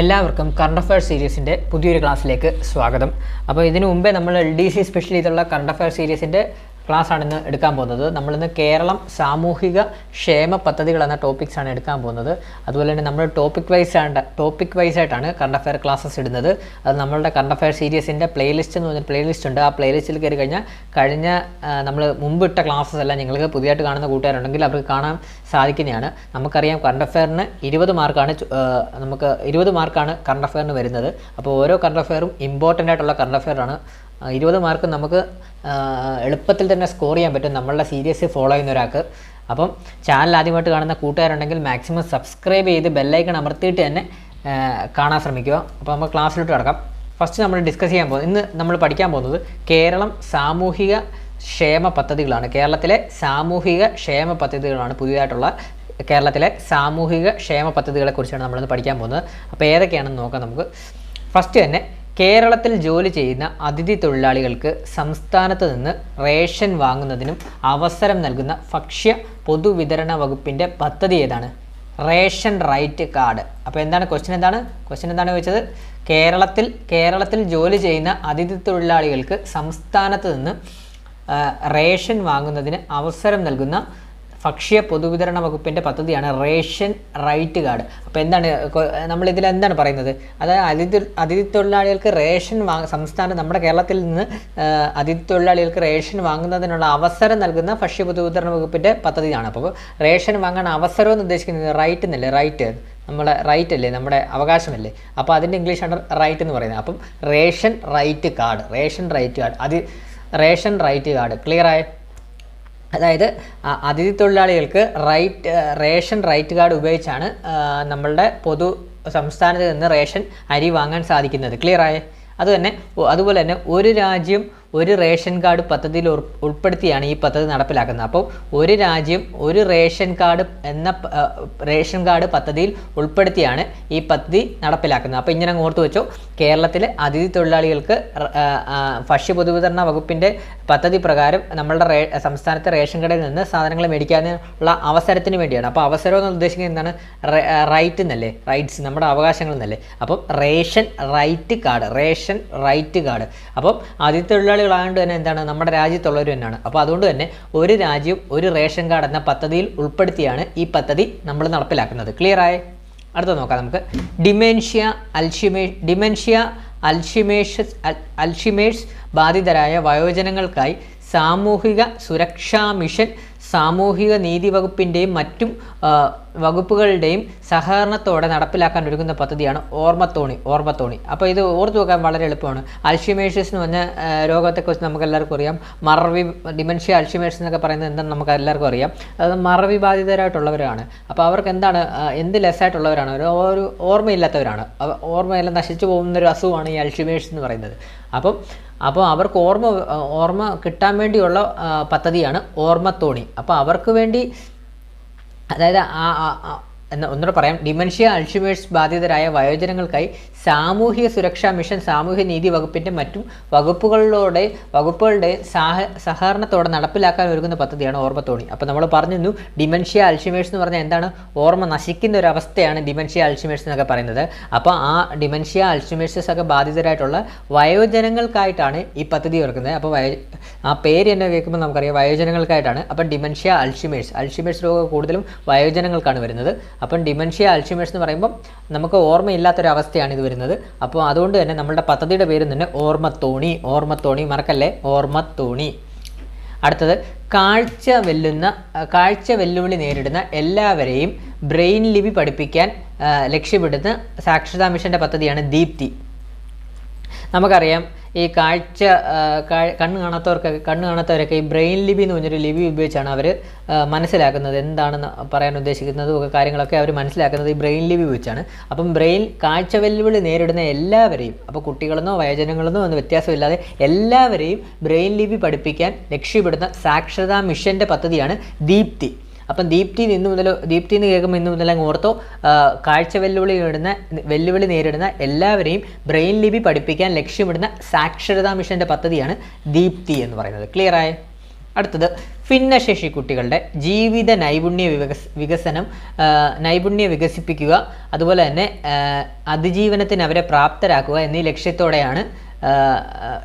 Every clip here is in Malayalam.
എല്ലാവർക്കും കറണ്ട് അഫയർ സീരീസിന്റെ പുതിയൊരു ക്ലാസ്സിലേക്ക് സ്വാഗതം. അപ്പോൾ ഇതിനു മുമ്പേ നമ്മൾ എൽ ഡി സി സ്പെഷ്യൽ ചെയ്തുള്ള കറണ്ട് അഫയർ സീരീസിന്റെ ക്ലാസ്സാണ് ഇന്ന് എടുക്കാൻ പോകുന്നത്. നമ്മളിന്ന് കേരളം സാമൂഹിക ക്ഷേമ പദ്ധതികൾ എന്ന ടോപ്പിക്സ് ആണ് എടുക്കാൻ പോകുന്നത്. അതുപോലെ തന്നെ നമ്മൾ ടോപ്പിക് വൈസ് ആണ് ടോപ്പിക് വൈസ് ആയിട്ടാണ് കറണ്ട് അഫയർ ക്ലാസ്സസ് ഇടുന്നത്. അത് നമ്മളുടെ കറണ്ട് അഫയർ സീരീസിന്റെ പ്ലേലിസ്റ്റ് എന്ന് പറഞ്ഞ പ്ലേലിസ്റ്റ് ഉണ്ട്. ആ പ്ലേലിസ്റ്റിൽ കയറി കഴിഞ്ഞാൽ കഴിഞ്ഞ നമ്മൾ മുമ്പ് ഇട്ട ക്ലാസ്സസ് എല്ലാം നിങ്ങൾക്ക് പുതിയതായിട്ട് കാണുന്ന കൂട്ടുകാരുണ്ടെങ്കിൽ അവർക്ക് കാണാൻ സാധിക്കുന്നതാണ്. നമുക്കറിയാം കറണ്ട് അഫയറിന് ഇരുപത് മാർക്കാണ് നമുക്ക് ഇരുപത് മാർക്കാണ് കറണ്ട് അഫയറിന് വരുന്നത്. അപ്പോൾ ഓരോ കറണ്ട് അഫയറും ഇമ്പോർട്ടന്റ് ആയിട്ടുള്ള കറണ്ട് അഫയർ ആണ്. ആ, ഇരുപത് മാർക്ക് നമുക്ക് എളുപ്പത്തിൽ തന്നെ സ്കോർ ചെയ്യാൻ പറ്റും. നമ്മളുടെ സീരിയസ് ഫോളോ ചെയ്യുന്ന ഒരാൾക്ക്. അപ്പം ചാനൽ ആദ്യമായിട്ട് കാണുന്ന കൂട്ടുകാരുണ്ടെങ്കിൽ മാക്സിമം സബ്സ്ക്രൈബ് ചെയ്ത് ബെല്ലൈക്കൺ അമർത്തിയിട്ട് തന്നെ കാണാൻ ശ്രമിക്കുക. അപ്പോൾ നമ്മൾ ക്ലാസ്സിലോട്ട് കിടക്കാം. ഫസ്റ്റ് നമ്മൾ ഡിസ്കസ് ചെയ്യാൻ പോകുന്നത് ഇന്ന് നമ്മൾ പഠിക്കാൻ പോകുന്നത് കേരളം സാമൂഹിക ക്ഷേമ പദ്ധതികളാണ്. കേരളത്തിലെ സാമൂഹിക ക്ഷേമ പദ്ധതികളാണ് പുതിയതായിട്ടുള്ള കേരളത്തിലെ സാമൂഹിക ക്ഷേമ പദ്ധതികളെക്കുറിച്ചാണ് നമ്മളിന്ന് പഠിക്കാൻ പോകുന്നത്. അപ്പോൾ ഏതൊക്കെയാണെന്ന് നോക്കാം നമുക്ക്. ഫസ്റ്റ് തന്നെ കേരളത്തിൽ ജോലി ചെയ്യുന്ന അതിഥി തൊഴിലാളികൾക്ക് സംസ്ഥാനത്ത് നിന്ന് റേഷൻ വാങ്ങുന്നതിനും അവസരം നൽകുന്ന ഭക്ഷ്യ പൊതുവിതരണ വകുപ്പിന്റെ പദ്ധതി ഏതാണ്? Ration right card. അപ്പോൾ എന്താണ് ക്വസ്റ്റ്യൻ എന്താണ്? ക്വസ്റ്റ്യൻ എന്താണ് ചോദിച്ചത്? കേരളത്തിൽ കേരളത്തിൽ ജോലി ചെയ്യുന്ന അതിഥി തൊഴിലാളികൾക്ക് സംസ്ഥാനത്ത് നിന്ന് റേഷൻ വാങ്ങുന്നതിന് അവസരം നൽകുന്ന ഭക്ഷ്യ പൊതുവിതരണ വകുപ്പിന്റെ പദ്ധതിയാണ് റേഷൻ റൈറ്റ് കാർഡ്. അപ്പോൾ എന്താണ് നമ്മൾ എന്താണ് പറയുന്നത്? അതായത് അതിഥി അതിഥി തൊഴിലാളികൾക്ക് റേഷൻ വാങ്ങ സംസ്ഥാനം നമ്മുടെ കേരളത്തിൽ നിന്ന് അതിഥി തൊഴിലാളികൾക്ക് റേഷൻ വാങ്ങുന്നതിനുള്ള അവസരം നൽകുന്ന ഭക്ഷ്യ പൊതുവിതരണ വകുപ്പിന്റെ പദ്ധതിയാണ്. അപ്പോൾ റേഷൻ വാങ്ങാൻ അവസരം എന്ന് ഉദ്ദേശിക്കുന്നത് റൈറ്റ് എന്നല്ലേ? റൈറ്റ്. നമ്മളെ റൈറ്റ് അല്ലേ? നമ്മുടെ അവകാശമല്ലേ? അപ്പോൾ അതിന്റെ ഇംഗ്ലീഷാണ് റൈറ്റ് എന്ന് പറയുന്നത്. അപ്പം ration right card ration right card അത് റേഷൻ റൈറ്റ് കാർഡ്. ക്ലിയർ ആയ? അതായത് അതിഥി തൊഴിലാളികൾക്ക് റൈറ്റ് റേഷൻ റൈറ്റ് കാർഡ് ഉപയോഗിച്ചാണ് നമ്മളുടെ പൊതു സംസ്ഥാനത്ത് നിന്ന് റേഷൻ അരി വാങ്ങാൻ സാധിക്കുന്നത്. ക്ലിയർ ആയേ? അതുതന്നെ അതുപോലെ തന്നെ ഒരു രാജ്യം ഒരു റേഷൻ കാർഡ് പദ്ധതിയിൽ ഉൾ- ഉൾപ്പെടുത്തിയാണ് ഈ പദ്ധതി നടപ്പിലാക്കുന്നത്. അപ്പോൾ ഒരു രാജ്യം ഒരു റേഷൻ കാർഡ് എന്ന റേഷൻ കാർഡ് പദ്ധതിയിൽ ഉൾപ്പെടുത്തിയാണ് ഈ പദ്ധതി നടപ്പിലാക്കുന്നത്. അപ്പോൾ ഇങ്ങനെ ഓർത്ത് വെച്ചോ കേരളത്തിലെ അതിഥി തൊഴിലാളികൾക്ക് ഭക്ഷ്യ പൊതുവിതരണ വകുപ്പിന്റെ പദ്ധതി പ്രകാരം നമ്മളുടെ റേ സംസ്ഥാനത്തെ റേഷൻ കടയിൽ നിന്ന് സാധനങ്ങൾ മേടിക്കാനുള്ള അവസരത്തിന് വേണ്ടിയാണ്. അപ്പോൾ അവസരം എന്ന് ഉദ്ദേശിക്കുന്നത് എന്താണ്? റൈറ്റ് എന്നല്ലേ? റൈറ്റ്സ് നമ്മുടെ അവകാശങ്ങൾ എന്നല്ലേ? അപ്പം ration right card ration right card. അപ്പം അതിഥി തൊഴിലാളികളായതുകൊണ്ട് തന്നെ എന്താണ്? നമ്മുടെ രാജ്യത്തുള്ളവർ തന്നെയാണ്. അപ്പോൾ അതുകൊണ്ട് തന്നെ ഒരു രാജ്യം ഒരു റേഷൻ കാർഡ് എന്ന പദ്ധതിയിൽ ഉൾപ്പെടുത്തിയാണ് ഈ പദ്ധതി നമ്മൾ നടപ്പിലാക്കുന്നത്. ക്ലിയർ ആയേ? അടുത്ത നോക്കാം നമുക്ക്. Dementia Alzheimer dementia Alzheimer's Alzheimer's ബാധിതരായ വയോജനങ്ങൾക്കായി സാമൂഹിക സുരക്ഷാ മിഷൻ സാമൂഹിക നീതി വകുപ്പിന്റെയും മറ്റും വകുപ്പുകളുടെയും സഹകരണത്തോടെ നടപ്പിലാക്കാൻ ഒരുങ്ങുന്ന പദ്ധതിയാണ് ഓർമ്മത്തോണി ഓർമ്മത്തോണി. അപ്പോൾ ഇത് ഓർത്തു വെക്കാൻ വളരെ എളുപ്പമാണ്. അൽഷിമേഷ്യസ് എന്ന് പറഞ്ഞ രോഗത്തെക്കുറിച്ച് നമുക്ക് എല്ലാവർക്കും അറിയാം. മറവി ഡിമെൻഷ്യ അൽഷിമേഷ്യസ് എന്നൊക്കെ പറയുന്നത് എന്താണെന്ന് നമുക്ക് എല്ലാവർക്കും അറിയാം. അത് മറവി ബാധിതരായിട്ടുള്ളവരാണ് അപ്പോൾ അവർക്ക് എന്താണ് എന്ത് ലെസ്സായിട്ടുള്ളവരാണ്? ഒരു ഓർമ്മയില്ലാത്തവരാണ്. ഓർമ്മയെല്ലാം നശിച്ചു പോകുന്ന ഒരു അസുഖമാണ് ഈ അൽഷിമേഷ്യസ് എന്ന് പറയുന്നത്. അപ്പം അപ്പോൾ അവർക്ക് ഓർമ്മ ഓർമ്മ കിട്ടാൻ വേണ്ടിയുള്ള പദ്ധതിയാണ് ഓർമ്മത്തോണി. അപ്പോൾ അവർക്ക് വേണ്ടി അതായത് ആ- എന്ന് ഒന്നുകൂടെ പറയാം. ഡിമെൻഷ്യ അൾഷിമേഴ്സ് ബാധിതരായ വയോജനങ്ങൾക്കായി സാമൂഹിക സുരക്ഷാ മിഷൻ സാമൂഹ്യ നീതി വകുപ്പിന്റെ മറ്റും വകുപ്പുകളിലൂടെ വകുപ്പുകളുടെ സഹ സഹകരണത്തോടെ നടപ്പിലാക്കാൻ ഒരുങ്ങുന്ന പദ്ധതിയാണ് ഓർമ്മത്തോണി. അപ്പോൾ നമ്മൾ പറഞ്ഞിരുന്നു ഡിമെൻഷ്യ അൽഷിമേഴ്സ് എന്ന് പറഞ്ഞാൽ എന്താണ്? ഓർമ്മ നശിക്കുന്ന ഒരു അവസ്ഥയാണ് ഡിമെൻഷ്യ അൽഷിമേഴ്സ് എന്നൊക്കെ പറയുന്നത്. അപ്പോൾ ആ ഡിമെൻഷ്യ അൽഷിമേഴ്സസ് ഒക്കെ ബാധിതരായിട്ടുള്ള വയോജനങ്ങൾക്കായിട്ടാണ് ഈ പദ്ധതി ഒരുക്കുന്നത്. അപ്പോൾ വയോ ആ പേര് തന്നെ കേൾക്കുമ്പോൾ നമുക്കറിയാം വയോജനങ്ങൾക്കായിട്ടാണ്. അപ്പം ഡിമെൻഷ്യ അൽഷിമേഴ്സ് അൽഷിമേഴ്സ് രോഗം കൂടുതലും വയോജനങ്ങൾക്കാണ് വരുന്നത്. അപ്പം ഡിമെൻഷ്യ അൽഷിമേഴ്സ് എന്ന് പറയുമ്പോൾ നമുക്ക് ഓർമ്മയില്ലാത്തൊരവസ്ഥയാണ് ഇത് വരുന്നത്. അപ്പോൾ അതുകൊണ്ട് തന്നെ നമ്മളുടെ പദ്ധതിയുടെ പേര് തന്നെ ഓർമ്മത്തോണി. ഓർമ്മത്തോണി മറക്കല്ലേ? ഓർമ്മത്തോണി. അടുത്തത് കാഴ്ച വെല്ലുന്ന കാഴ്ച വെല്ലുവിളി നേരിടുന്ന എല്ലാവരെയും ബ്രെയിൻ ലിപി പഠിപ്പിക്കാൻ ലക്ഷ്യമിടുന്ന സാക്ഷരതാ മിഷന്റെ പദ്ധതിയാണ് ദീപ്തി. നമുക്കറിയാം ഈ കാഴ്ച കണ്ണ് കാണാത്തവർക്കൊക്കെ കണ്ണ് കാണാത്തവരൊക്കെ ഈ ബ്രെയിൻ ലിപി എന്ന് പറഞ്ഞൊരു ലിപി ഉപയോഗിച്ചാണ് അവർ മനസ്സിലാക്കുന്നത്. എന്താണെന്ന് പറയാൻ ഉദ്ദേശിക്കുന്നതും ഒക്കെ കാര്യങ്ങളൊക്കെ അവർ മനസ്സിലാക്കുന്നത് ഈ ബ്രെയിൻ ലിപി ഉപയോഗിച്ചാണ്. അപ്പം ബ്രെയിൻ കാഴ്ച വെല്ലുവിളി നേരിടുന്ന എല്ലാവരെയും അപ്പോൾ കുട്ടികളെന്നോ വയോജനങ്ങളെന്നോ ഒന്നും വ്യത്യാസമില്ലാതെ എല്ലാവരെയും ബ്രെയിൻ ലിപി പഠിപ്പിക്കാൻ ലക്ഷ്യപ്പെടുന്ന സാക്ഷരതാ മിഷന്റെ പദ്ധതിയാണ് ദീപ്തി. അപ്പം ദീപ്തി ഇന്ന് മുതൽ ദീപ്തി എന്ന് കേൾക്കുമ്പോൾ ഇന്ന് മുതൽ ഓർത്തോ കാഴ്ച വെല്ലുവിളി നേടുന്ന വെല്ലുവിളി നേരിടുന്ന എല്ലാവരെയും ബ്രെയിൻ ലിപി പഠിപ്പിക്കാൻ ലക്ഷ്യമിടുന്ന സാക്ഷരതാ മിഷന്റെ പദ്ധതിയാണ് ദീപ്തി എന്ന് പറയുന്നത്. ക്ലിയർ ആയേ? അടുത്തത് ഭിന്നശേഷി കുട്ടികളുടെ ജീവിത നൈപുണ്യ വികസ വികസനം നൈപുണ്യ വികസിപ്പിക്കുക അതുപോലെ തന്നെ അതിജീവനത്തിന് അവരെ പ്രാപ്തരാക്കുക എന്നീ ലക്ഷ്യത്തോടെയാണ്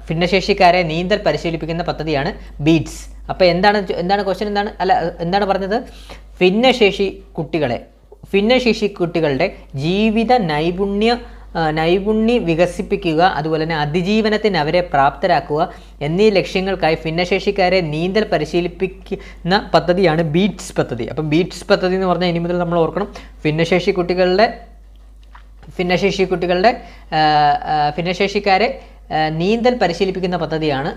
ഭിന്നശേഷിക്കാരെ നീന്തൽ പരിശീലിപ്പിക്കുന്ന പദ്ധതിയാണ് ബീറ്റ്സ് അപ്പോൾ എന്താണ് എന്താണ് ക്വസ്റ്റ്യൻ എന്താണ്? അല്ല എന്താണ് പറഞ്ഞത്? ഭിന്നശേഷി കുട്ടികളെ ഭിന്നശേഷി കുട്ടികളുടെ ജീവിത നൈപുണ്യ നൈപുണ്യ വികസിപ്പിക്കുക അതുപോലെ തന്നെ അതിജീവനത്തിന് അവരെ പ്രാപ്തരാക്കുക എന്നീ ലക്ഷ്യങ്ങൾക്കായി ഭിന്നശേഷിക്കാരെ നീന്തൽ പരിശീലിപ്പിക്കുന്ന പദ്ധതിയാണ് ബീറ്റ്സ് പദ്ധതി. അപ്പം ബീറ്റ്സ് പദ്ധതി എന്ന് പറഞ്ഞാൽ ഇനി മുതൽ നമ്മൾ ഓർക്കണം. ഭിന്നശേഷി കുട്ടികളുടെ ഭിന്നശേഷി കുട്ടികളുടെ ഭിന്നശേഷിക്കാരെ നീന്തൽ പരിശീലിപ്പിക്കുന്ന പദ്ധതിയാണ്.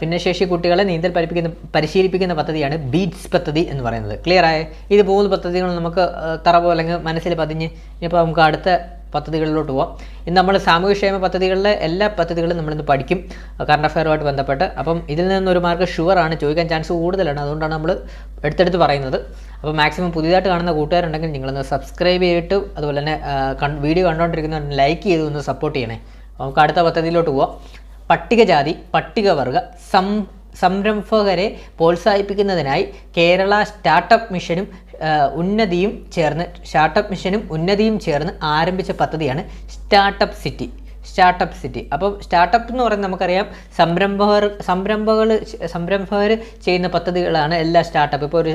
ഭിന്നശേഷി കുട്ടികളെ നീന്തൽ പഠിപ്പിക്കുന്ന പരിശീലിപ്പിക്കുന്ന പദ്ധതിയാണ് ബീറ്റ്സ് പദ്ധതി എന്ന് പറയുന്നത്. ക്ലിയർ ആയ? ഇത് മൂന്ന് പദ്ധതികൾ നമുക്ക് തറ പോലെ മനസ്സിൽ പതിഞ്ഞ് ഇനിയിപ്പോൾ നമുക്ക് അടുത്ത പദ്ധതികളിലോട്ട് പോവാം. ഇന്ന് നമ്മൾ സാമൂഹ്യക്ഷേമ പദ്ധതികളിലെ എല്ലാ പദ്ധതികളും നമ്മളിന്ന് പഠിക്കും. കറണ്ട് അഫെയറുമായിട്ട് ബന്ധപ്പെട്ട്. അപ്പം ഇതിൽ നിന്നൊരു മാർക്ക് ഷുവർ ആണ് ചോദിക്കാൻ ചാൻസ് കൂടുതലാണ്. അതുകൊണ്ടാണ് നമ്മൾ എടുത്തെടുത്ത് പറയുന്നത്. അപ്പോൾ മാക്സിമം പുതിയതായിട്ട് കാണുന്ന കൂട്ടുകാരുണ്ടെങ്കിൽ നിങ്ങളൊന്ന് സബ്സ്ക്രൈബ് ചെയ്തിട്ട് അതുപോലെ തന്നെ വീഡിയോ കണ്ടുകൊണ്ടിരിക്കുന്നവർ ലൈക്ക് ചെയ്ത് ഒന്ന് സപ്പോർട്ട് ചെയ്യണേ. നമുക്ക് അടുത്ത പദ്ധതിയിലോട്ട് പോവാം. പട്ടികജാതി പട്ടികവർഗ സം സംരംഭകരെ പ്രോത്സാഹിപ്പിക്കുന്നതിനായി കേരള സ്റ്റാർട്ടപ്പ് മിഷനും ഉന്നതിയും ചേർന്ന് സ്റ്റാർട്ടപ്പ് മിഷനും ഉന്നതിയും ചേർന്ന് ആരംഭിച്ച പദ്ധതിയാണ് സ്റ്റാർട്ടപ്പ് സിറ്റി. Startup city. അപ്പോൾ സ്റ്റാർട്ടപ്പ് എന്ന് പറയുന്നത് നമുക്കറിയാം സംരംഭകർ സംരംഭകൾ സംരംഭകർ ചെയ്യുന്ന പദ്ധതികളാണ് എല്ലാ സ്റ്റാർട്ടപ്പ്. ഇപ്പോൾ ഒരു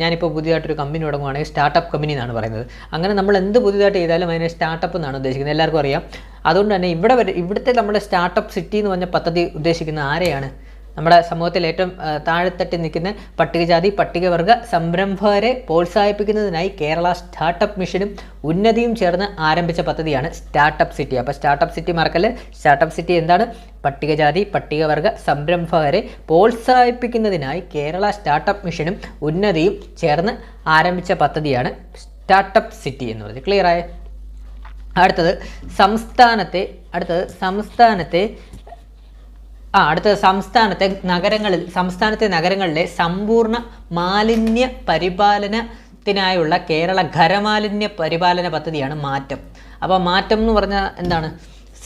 ഞാനിപ്പോൾ പുതിയതായിട്ടൊരു കമ്പനി തുടങ്ങുവാണെങ്കിൽ സ്റ്റാർട്ടപ്പ് കമ്പനി എന്നാണ് പറയുന്നത്. അങ്ങനെ നമ്മൾ എന്ത് പുതിയതായിട്ട് ചെയ്താലും അതിനെ സ്റ്റാർട്ടപ്പ് എന്നാണ് ഉദ്ദേശിക്കുന്നത്. എല്ലാവർക്കും അറിയാം. അതുകൊണ്ട് തന്നെ ഇവിടെ ഇവിടുത്തെ നമ്മുടെ സ്റ്റാർട്ടപ്പ് സിറ്റി എന്ന് പറഞ്ഞ പദ്ധതി ഉദ്ദേശിക്കുന്ന ആരെയാണ്? നമ്മുടെ സമൂഹത്തിൽ ഏറ്റവും താഴെത്തട്ടിൽ താഴെത്തട്ടി നിൽക്കുന്ന പട്ടികജാതി പട്ടികവർഗ സംരംഭകരെ പ്രോത്സാഹിപ്പിക്കുന്നതിനായി കേരള സ്റ്റാർട്ടപ്പ് മിഷനും ഉന്നതിയും ചേർന്ന് ആരംഭിച്ച പദ്ധതിയാണ് സ്റ്റാർട്ടപ്പ് സിറ്റി അപ്പോൾ സ്റ്റാർട്ടപ്പ് സിറ്റി മറക്കൽ സ്റ്റാർട്ടപ്പ് സിറ്റി എന്താണ്? പട്ടികജാതി പട്ടികവർഗ സംരംഭകരെ പ്രോത്സാഹിപ്പിക്കുന്നതിനായി കേരള സ്റ്റാർട്ടപ്പ് മിഷനും ഉന്നതിയും ചേർന്ന് ആരംഭിച്ച പദ്ധതിയാണ് സ്റ്റാർട്ടപ്പ് സിറ്റി എന്ന് പറയുന്നത് ക്ലിയർ ആയ? അടുത്തത് സംസ്ഥാനത്തെ അടുത്തത് സംസ്ഥാനത്തെ ആ അടുത്തത് സംസ്ഥാനത്തെ നഗരങ്ങളിൽ സംസ്ഥാനത്തെ നഗരങ്ങളിലെ സമ്പൂർണ മാലിന്യ പരിപാലനത്തിനായുള്ള കേരള ഖരമാലിന്യ പരിപാലന പദ്ധതിയാണ് മാറ്റം. അപ്പോൾ മാറ്റം എന്ന് പറഞ്ഞാൽ എന്താണ്?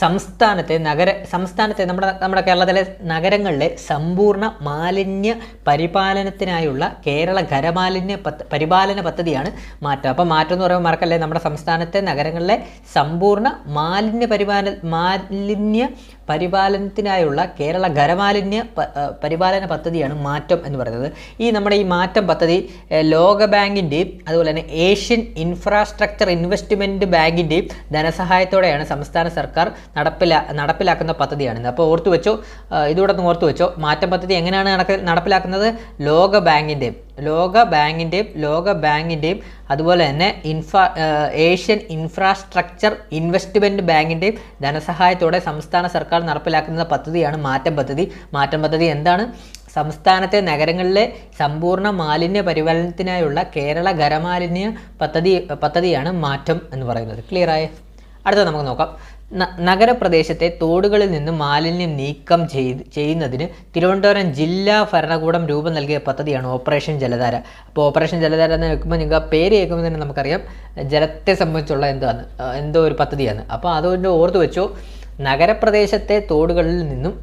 സംസ്ഥാനത്തെ നഗര സംസ്ഥാനത്തെ നമ്മുടെ നമ്മുടെ കേരളത്തിലെ നഗരങ്ങളിലെ സമ്പൂർണ മാലിന്യ പരിപാലനത്തിനായുള്ള കേരള ഖരമാലിന്യ പദ്ധ പരിപാലന പദ്ധതിയാണ് മാറ്റം അപ്പോൾ മാറ്റം എന്ന് പറയുമ്പോൾ മറക്കല്ലേ നമ്മുടെ സംസ്ഥാനത്തെ നഗരങ്ങളിലെ സമ്പൂർണ മാലിന്യ പരിപാലന മാലിന്യ പരിപാലനത്തിനായുള്ള കേരള ഖരമാലിന്യ പരിപാലന പദ്ധതിയാണ് മാറ്റം എന്ന് പറയുന്നത്. ഈ നമ്മുടെ ഈ മാറ്റം പദ്ധതി ലോക ബാങ്കിന്റെയും അതുപോലെ തന്നെ ഏഷ്യൻ ഇൻഫ്രാസ്ട്രക്ചർ ഇൻവെസ്റ്റ്മെന്റ് ബാങ്കിന്റെയും ധനസഹായത്തോടെയാണ് സംസ്ഥാന സർക്കാർ നടപ്പിലാ നടപ്പിലാക്കുന്ന പദ്ധതിയാണ് അപ്പോൾ ഓർത്തു വെച്ചോ ഇതുകൂടെ ഓർത്തു വെച്ചോ മാറ്റം പദ്ധതി എങ്ങനെയാണ് നടക്ക നടപ്പിലാക്കുന്നത്? ലോക ബാങ്കിന്റെയും ലോക ബാങ്കിന്റെയും ലോക ബാങ്കിന്റെയും അതുപോലെ തന്നെ ഇൻഫ്രാ ഏഷ്യൻ ഇൻഫ്രാസ്ട്രക്ചർ ഇൻവെസ്റ്റ്മെന്റ് ബാങ്കിന്റെയും ധനസഹായത്തോടെ സംസ്ഥാന സർക്കാർ നടപ്പിലാക്കുന്ന പദ്ധതിയാണ് മാറ്റം പദ്ധതി. മാറ്റം പദ്ധതി എന്താണ്? സംസ്ഥാനത്തെ നഗരങ്ങളിലെ സമ്പൂർണ മാലിന്യ പരിപാലനത്തിനായുള്ള കേരള ഖരമാലിന്യ പദ്ധതി പദ്ധതിയാണ് മാറ്റം എന്ന് പറയുന്നത്. ക്ലിയർ ആയേ? അടുത്ത നമുക്ക് നോക്കാം. നഗരപ്രദേശത്തെ തോടുകളിൽ നിന്ന് മാലിന്യം നീക്കം ചെയ്ത് ചെയ്യുന്നതിന് തിരുവനന്തപുരം ജില്ലാ ഭരണകൂടം രൂപം നൽകിയ പദ്ധതിയാണ് ഓപ്പറേഷൻ ജലധാര. അപ്പോൾ ഓപ്പറേഷൻ ജലധാര എന്ന് വെക്കുമ്പോൾ നിങ്ങൾക്ക് ആ പേര് കേൾക്കുമ്പോൾ തന്നെ നമുക്കറിയാം ജലത്തെ സംബന്ധിച്ചുള്ള എന്താണ് എന്തോ ഒരു പദ്ധതിയാണ്. അപ്പോൾ അതുകൊണ്ട് ഓർത്ത് വെച്ചോ നഗരപ്രദേശത്തെ തോടുകളിൽ നിന്നും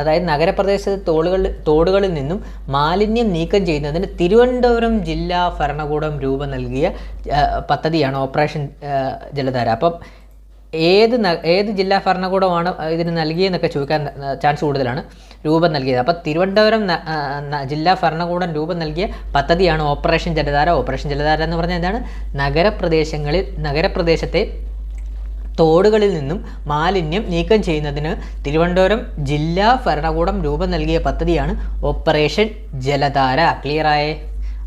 അതായത് നഗരപ്രദേശത്തെ തോടുകൾ തോടുകളിൽ നിന്നും മാലിന്യം നീക്കം ചെയ്യുന്നതിന് തിരുവനന്തപുരം ജില്ലാ ഭരണകൂടം രൂപം നൽകിയ പദ്ധതിയാണ് ഓപ്പറേഷൻ ജലധാര. അപ്പം ഏത് ഏത് ജില്ലാ ഭരണകൂടമാണ് ഇതിന് നൽകിയെന്നൊക്കെ ചോദിക്കാൻ ചാൻസ് കൂടുതലാണ് രൂപം നൽകിയത്. അപ്പോൾ തിരുവനന്തപുരം ജില്ലാ ഭരണകൂടം രൂപം നൽകിയ പദ്ധതിയാണ് ഓപ്പറേഷൻ ജലധാര. ഓപ്പറേഷൻ ജലധാര എന്ന് പറഞ്ഞാൽ എന്താണ്? നഗരപ്രദേശങ്ങളിൽ നഗരപ്രദേശത്തെ തോടുകളിൽ നിന്നും മാലിന്യം നീക്കം ചെയ്യുന്നതിന് തിരുവനന്തപുരം ജില്ലാ ഭരണകൂടം രൂപം നൽകിയ പദ്ധതിയാണ് ഓപ്പറേഷൻ ജലധാര. ക്ലിയറായേ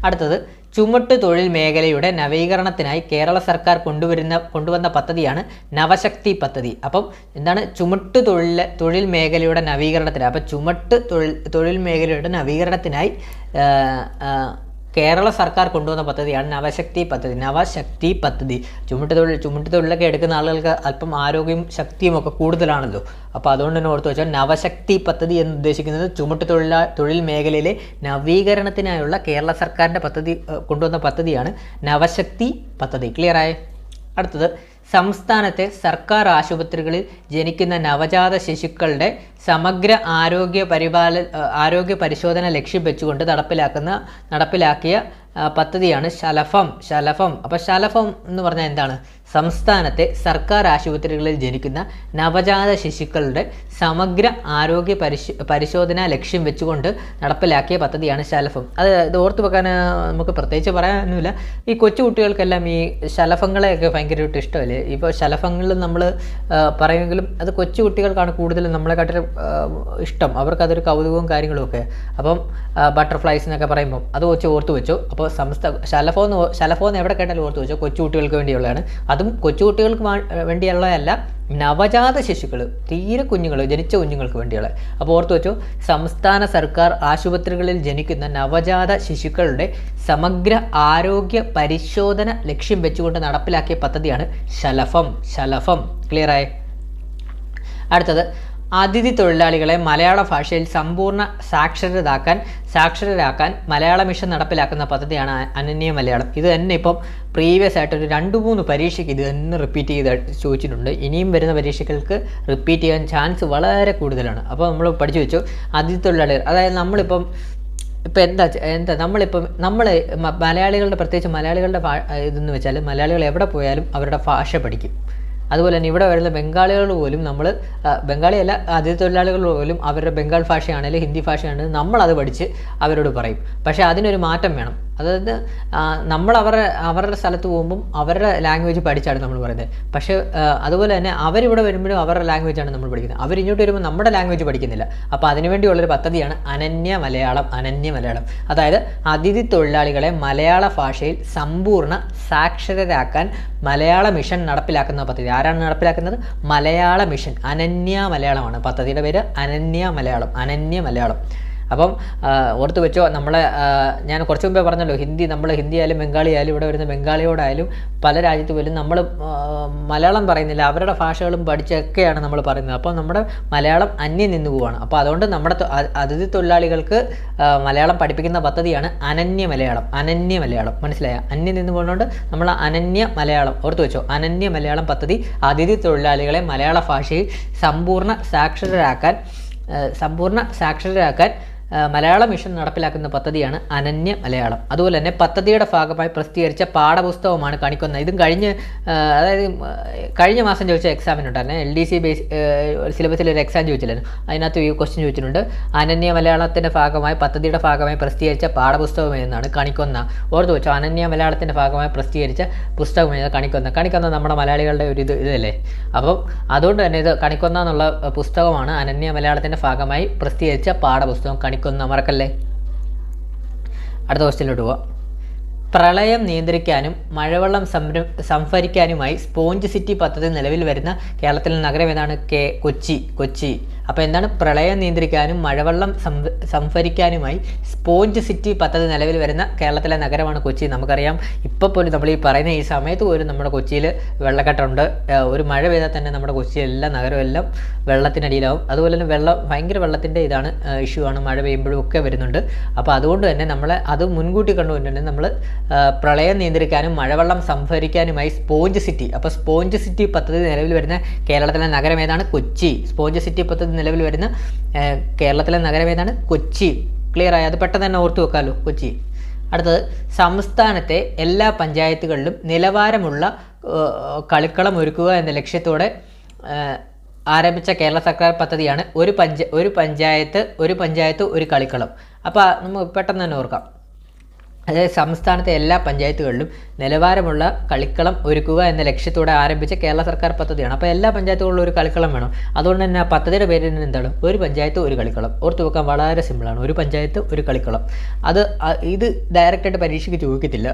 അടുത്തത് ചുമട്ട് തൊഴിൽ മേഖലയുടെ നവീകരണത്തിനായി കേരള സർക്കാർ കൊണ്ടുവരുന്ന കൊണ്ടുവന്ന പദ്ധതിയാണ് നവശക്തി പദ്ധതി. അപ്പം എന്താണ്? ചുമട്ട് തൊഴിൽ തൊഴിൽ മേഖലയുടെ നവീകരണത്തിന് അപ്പം ചുമട്ട് തൊഴിൽ തൊഴിൽ മേഖലയുടെ നവീകരണത്തിനായി കേരള സർക്കാർ കൊണ്ടുവന്ന പദ്ധതിയാണ് നവശക്തി പദ്ധതി. നവശക്തി പദ്ധതി. ചുമട്ട് തൊഴിൽ ചുമട്ട് തൊഴിലൊക്കെ എടുക്കുന്ന ആളുകൾക്ക് അല്പം ആരോഗ്യവും ശക്തിയും ഒക്കെ കൂടുതലാണല്ലോ. അപ്പോൾ അതുകൊണ്ട് തന്നെ ഓർത്ത് വെച്ചാൽ നവശക്തി പദ്ധതി എന്ന് ഉദ്ദേശിക്കുന്നത് ചുമട്ട് തൊഴില തൊഴിൽ മേഖലയിലെ നവീകരണത്തിനായുള്ള കേരള സർക്കാരിന്റെ പദ്ധതി കൊണ്ടുവന്ന പദ്ധതിയാണ് നവശക്തി പദ്ധതി. ക്ലിയർ ആയേ? അടുത്തത്. സംസ്ഥാനത്തെ സർക്കാർ ആശുപത്രികളിൽ ജനിക്കുന്ന നവജാത ശിശുക്കളുടെ സമഗ്ര ആരോഗ്യ പരിപാല ആരോഗ്യ പരിശോധന ലക്ഷ്യം വെച്ചുകൊണ്ട് നടപ്പിലാക്കുന്ന നടപ്പിലാക്കിയ പദ്ധതിയാണ് ശലഫം ശലഫം അപ്പോൾ ശലഫം എന്ന് പറഞ്ഞാൽ എന്താണ്? സംസ്ഥാനത്തെ സർക്കാർ ആശുപത്രികളിൽ ജനിക്കുന്ന നവജാത ശിശുക്കളുടെ സമഗ്ര ആരോഗ്യ പരിശോ പരിശോധന ലക്ഷ്യം വെച്ചുകൊണ്ട് നടപ്പിലാക്കിയ പദ്ധതിയാണ് ശലഭം. അത് ഇത് ഓർത്ത് വെക്കാൻ നമുക്ക് പ്രത്യേകിച്ച് പറയാനൊന്നുമില്ല. ഈ കൊച്ചു കുട്ടികൾക്കെല്ലാം ഈ ശലഭങ്ങളെയൊക്കെ ഭയങ്കരമായിട്ട് ഇഷ്ടമല്ലേ? ഇപ്പോൾ ശലഭങ്ങളിൽ നമ്മൾ പറയുമെങ്കിലും അത് കൊച്ചു കുട്ടികൾക്കാണ് കൂടുതലും നമ്മളെക്കാട്ടിലും ഇഷ്ടം. അവർക്കതൊരു കൗതുകവും കാര്യങ്ങളും ഒക്കെ. അപ്പം ബട്ടർഫ്ലൈസ് എന്നൊക്കെ പറയുമ്പോൾ അത് വെച്ച് ഓർത്ത് വെച്ചു. അപ്പോൾ സംസ്ഥ ശലഭം എന്ന് എന്ന് എവിടെ കേട്ടാലും ഓർത്ത് വെച്ചോ. കൊച്ചു കുട്ടികൾക്ക് വേണ്ടിയുള്ളതാണ്. അതും കൊച്ചു കുട്ടികൾക്ക് വേണ്ടിയുള്ളതല്ല. നവജാത ശിശുക്കൾ തീരെ കുഞ്ഞുങ്ങൾ ജനിച്ച കുഞ്ഞുങ്ങൾക്ക് വേണ്ടിയുള്ള. അപ്പോൾ ഓർത്ത് വെച്ചു സംസ്ഥാന സർക്കാർ ആശുപത്രികളിൽ ജനിക്കുന്ന നവജാത ശിശുക്കളുടെ സമഗ്ര ആരോഗ്യ പരിശോധന ലക്ഷ്യം വെച്ചുകൊണ്ട് നടപ്പിലാക്കിയ പദ്ധതിയാണ് ശലഫം ശലഭം. ക്ലിയറായി അടുത്തത് അതിഥി തൊഴിലാളികളെ മലയാള ഭാഷയിൽ സമ്പൂർണ സാക്ഷരരാക്കാൻ സാക്ഷരരാക്കാൻ മലയാള മിഷൻ നടപ്പിലാക്കുന്ന പദ്ധതിയാണ് അനന്യ മലയാളം. ഇത് തന്നെ ഇപ്പം പ്രീവിയസ് ആയിട്ട് ഒരു രണ്ട് മൂന്ന് പരീക്ഷയ്ക്ക് ഇത് തന്നെ റിപ്പീറ്റ് ചെയ്ത് ചോദിച്ചിട്ടുണ്ട്. ഇനിയും വരുന്ന പരീക്ഷകൾക്ക് റിപ്പീറ്റ് ചെയ്യാൻ ചാൻസ് വളരെ കൂടുതലാണ്. അപ്പോൾ നമ്മൾ പഠിച്ചു വെച്ചു. അതിഥി തൊഴിലാളികൾ അതായത് നമ്മളിപ്പം ഇപ്പം എന്താ എന്താ നമ്മളിപ്പം നമ്മൾ മലയാളികളുടെ പ്രത്യേകിച്ച് മലയാളികളുടെ ഇതെന്ന് വെച്ചാൽ മലയാളികൾ എവിടെ പോയാലും അവരുടെ ഭാഷ പഠിക്കും. അതുപോലെ തന്നെ ഇവിടെ വരുന്ന ബംഗാളികൾ പോലും നമ്മൾ ബംഗാളിയല്ല അതിഥി തൊഴിലാളികൾ പോലും അവരുടെ ബംഗാൾ ഭാഷയാണെങ്കിലും ഹിന്ദി ഭാഷയാണെങ്കിലും നമ്മളത് പഠിച്ച് അവരോട് പറയും. പക്ഷേ അതിനൊരു മാറ്റം വേണം. അതായത് നമ്മൾ അവരുടെ അവരുടെ സ്ഥലത്ത് പോകുമ്പം അവരുടെ ലാംഗ്വേജ് പഠിച്ചാണ് നമ്മൾ പറയുന്നത്. പക്ഷേ അതുപോലെ തന്നെ അവരിവിടെ വരുമ്പോഴും അവരുടെ ലാംഗ്വേജാണ് നമ്മൾ പഠിക്കുന്നത്. അവർ ഇങ്ങോട്ട് വരുമ്പോൾ നമ്മുടെ ലാംഗ്വേജ് പഠിക്കുന്നില്ല. അപ്പോൾ അതിനുവേണ്ടിയുള്ളൊരു പദ്ധതിയാണ് അനന്യ മലയാളം അനന്യ മലയാളം. അതായത് അതിഥി തൊഴിലാളികളെ മലയാള ഭാഷയിൽ സമ്പൂർണ സാക്ഷരരാക്കാൻ മലയാള മിഷൻ നടപ്പിലാക്കുന്ന പദ്ധതി. ആരാണ് നടപ്പിലാക്കുന്നത്? മലയാള മിഷൻ. അനന്യ മലയാളമാണ്. പദ്ധതിയുടെ പേര് അനന്യ മലയാളം. അനന്യ മലയാളം. അപ്പം ഓർത്ത് വെച്ചോ നമ്മളെ ഞാൻ കുറച്ച് മുമ്പേ പറഞ്ഞല്ലോ ഹിന്ദി നമ്മൾ ഹിന്ദി ആയാലും ബംഗാളി ആയാലും ഇവിടെ വരുന്ന ബംഗാളിയോടായാലും പല രാജ്യത്ത് പോലും നമ്മൾ മലയാളം പറയുന്നില്ല അവരുടെ ഭാഷകളും പഠിച്ചൊക്കെയാണ് നമ്മൾ പറയുന്നത്. അപ്പോൾ നമ്മുടെ മലയാളം അന്യം നിന്ന് പോവുകയാണ് അപ്പോൾ അതുകൊണ്ട് നമ്മുടെ അതിഥി തൊഴിലാളികൾക്ക് മലയാളം പഠിപ്പിക്കുന്ന പദ്ധതിയാണ് അനന്യ മലയാളം അനന്യ മലയാളം. മനസ്സിലായ? അന്യം നിന്ന് പോകുന്നതുകൊണ്ട് നമ്മൾ അനന്യ മലയാളം ഓർത്ത് വെച്ചോ അനന്യ മലയാളം പദ്ധതി അതിഥി തൊഴിലാളികളെ മലയാള ഭാഷയിൽ സമ്പൂർണ സാക്ഷരരാക്കാൻ സമ്പൂർണ സാക്ഷരരാക്കാൻ മലയാള മിഷൻ നടപ്പിലാക്കുന്ന പദ്ധതിയാണ് അനന്യ മലയാളം. അതുപോലെ തന്നെ പദ്ധതിയുടെ ഭാഗമായി പ്രസിദ്ധീകരിച്ച പാഠപുസ്തകമാണ് കാണിക്കുന്നത് ഇതും കഴിഞ്ഞ് അതായത് കഴിഞ്ഞ മാസം ചോദിച്ച എക്സാമിനുണ്ടായിരുന്നു എൽ ഡി സി ബേസ് സിലബസിൽ ഒരു എക്സാം ചോദിച്ചില്ലായിരുന്നു. അതിനകത്ത് ഈ ക്വസ്റ്റ്യൻ ചോദിച്ചിട്ടുണ്ട്. അനന്യ മലയാളത്തിന്റെ ഭാഗമായി പദ്ധതിയുടെ ഭാഗമായി പ്രസിദ്ധീകരിച്ച പാഠപുസ്തകം എന്നാണ് കണിക്കൊന്ന. ഓർത്ത് വെച്ചോ അനന്യ മലയാളത്തിന്റെ ഭാഗമായി പ്രസിദ്ധീകരിച്ച പുസ്തകം എന്നാണ് കണിക്കൊന്ന. കണിക്കൊന്ന നമ്മുടെ മലയാളികളുടെ ഒരു ഇത് ഇതല്ലേ? അപ്പം അതുകൊണ്ട് തന്നെ ഇത് കണിക്കൊന്ന എന്നുള്ള പുസ്തകമാണ് അനന്യ മലയാളത്തിന്റെ ഭാഗമായി പ്രസിദ്ധീകരിച്ച പാഠപുസ്തകം കണിക്കൊന്ന മറക്കല്ലേ? അടുത്ത ക്വസ്റ്റ്യനിലോട്ട് പോവാം. പ്രളയം നിയന്ത്രിക്കാനും മഴവെള്ളം സംര സംഭരിക്കാനുമായി സ്പോഞ്ച് സിറ്റി പദ്ധതി നിലവിൽ വരുന്ന കേരളത്തിലെ നഗരം ഏതാണ്? കെ കൊച്ചി കൊച്ചി. അപ്പോൾ എന്താണ്? പ്രളയം നിയന്ത്രിക്കാനും മഴവെള്ളം സംഭ സംഭരിക്കാനുമായി സ്പോഞ്ച് സിറ്റി പദ്ധതി നിലവിൽ വരുന്ന കേരളത്തിലെ നഗരമാണ് കൊച്ചി. നമുക്കറിയാം ഇപ്പോൾ പോലും നമ്മൾ ഈ പറയുന്ന ഈ സമയത്ത് പോലും നമ്മുടെ കൊച്ചിയിൽ വെള്ളക്കെട്ടുണ്ട്. ഒരു മഴ പെയ്താൽ തന്നെ നമ്മുടെ കൊച്ചി എല്ലാ നഗരവും എല്ലാം വെള്ളത്തിനടിയിലാവും. അതുപോലെ തന്നെ വെള്ളം ഭയങ്കര വെള്ളത്തിന്റെ ഇതാണ് ഇഷ്യൂ ആണ് മഴ പെയ്യുമ്പോഴും ഒക്കെ വരുന്നുണ്ട്. അപ്പോൾ അതുകൊണ്ട് തന്നെ നമ്മൾ അത് മുൻകൂട്ടി കണ്ടുകൊണ്ട് തന്നെ നമ്മൾ പ്രളയം നിയന്ത്രിക്കാനും മഴവെള്ളം സംഭരിക്കാനുമായി സ്പോഞ്ച് സിറ്റി അപ്പോൾ സ്പോഞ്ച് സിറ്റി പദ്ധതി നിലവിൽ വരുന്ന കേരളത്തിലെ നഗരം ഏതാണ്? കൊച്ചി. സ്പോഞ്ച് സിറ്റി പദ്ധതി നിലവിൽ വരുന്ന കേരളത്തിലെ നഗരം ഏതാണ്? കൊച്ചി. ക്ലിയർ ആയി? അത് പെട്ടെന്ന് തന്നെ ഓർത്തു വെക്കാമല്ലോ കൊച്ചി. അടുത്തത് സംസ്ഥാനത്തെ എല്ലാ പഞ്ചായത്തുകളിലും നിലവാരമുള്ള കളിക്കളം ഒരുക്കുക എന്ന ലക്ഷ്യത്തോടെ ആരംഭിച്ച കേരള സർക്കാർ പദ്ധതിയാണ് ഒരു പഞ്ച ഒരു പഞ്ചായത്ത് ഒരു പഞ്ചായത്ത് ഒരു കളിക്കളം. അപ്പോൾ നമുക്ക് പെട്ടെന്ന് തന്നെ ഓർക്കാം. അതായത് സംസ്ഥാനത്തെ എല്ലാ പഞ്ചായത്തുകളിലും നിലവാരമുള്ള കളിക്കളം ഒരുക്കുക എന്ന ലക്ഷ്യത്തോടെ ആരംഭിച്ച കേരള സർക്കാർ പദ്ധതിയാണ്. അപ്പോൾ എല്ലാ പഞ്ചായത്തുകളിലും ഒരു കളിക്കളം വേണം. അതുകൊണ്ട് തന്നെ ആ പദ്ധതിയുടെ പേര് എന്താണ്? ഒരു പഞ്ചായത്ത് ഒരു കളിക്കളം. ഓർത്ത് വെക്കാൻ വളരെ സിമ്പിളാണ് ഒരു പഞ്ചായത്ത് ഒരു കളിക്കളം. അത് ഇത് ഡയറക്റ്റായിട്ട് പരീക്ഷയ്ക്ക് ചോദിക്കത്തില്ല.